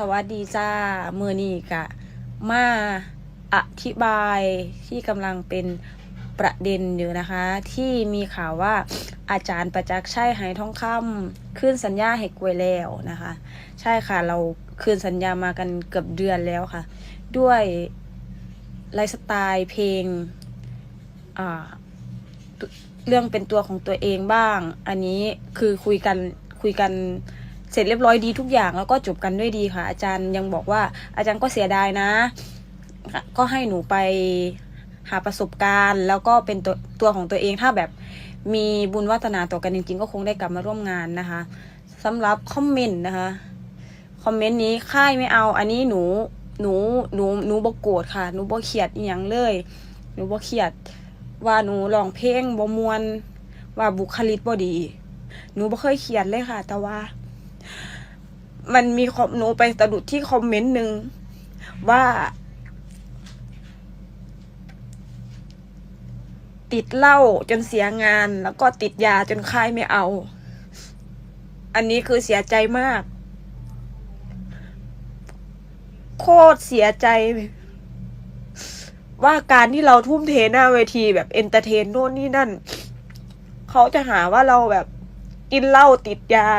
สวัสดีจ้ามือนี้กะ มาอธิบายที่กำลังเป็นประเด็นอยู่นะคะ ที่มีข่าวว่าอาจารย์ประจักษ์ชัยไหทองคำขึ้นสัญญาให้กวยแล้วนะคะ ใช่ค่ะเราคืนสัญญามากันเกือบเดือนแล้วค่ะ ด้วยไลฟ์สไตล์เพลงเรื่องเป็นตัวของตัวเองบ้าง อันนี้คือคุยกันคุยกัน สร็จเรียบร้อยดีทุกอย่างแล้วก็จบกันด้วยดีค่ะ อาจารย์ยังบอกว่าอาจารย์ก็เสียดายนะ ก็ให้หนูไปหาประสบการณ์ แล้วก็เป็นตัวตัวของตัวเองถ้าแบบมีบุญวาสนาต่อกันจริงๆ ก็คงได้กลับมาร่วมงานนะคะสำหรับคอมเมนต์นะคะคอมเมนต์นี้ค่ายไม่เอาอันนี้หนูหนูหนูหนูบ่โกรธค่ะหนูบ่เครียดอหย่างเลย หนูบ่เครียดว่าหนูร้องเพลงบ่มวนว่าบุคลิกบ่ดี หนูบ่เคยเขียนเลยค่ะ แต่ว่า มันมีคอมหนูไปสะดุดที่คอมเมนต์หนึ่งว่า ติดเหล้าจนเสียงาน แล้วก็ติดยาจนค่ายไม่เอา อันนี้คือเสียใจมาก โคตรเสียใจ ว่าการที่เราทุ่มเทหน้าเวทีแบบเอนเตอร์เทนโน่นนี่นั่น เขาจะหาว่าเราแบบกินเหล้าติดยา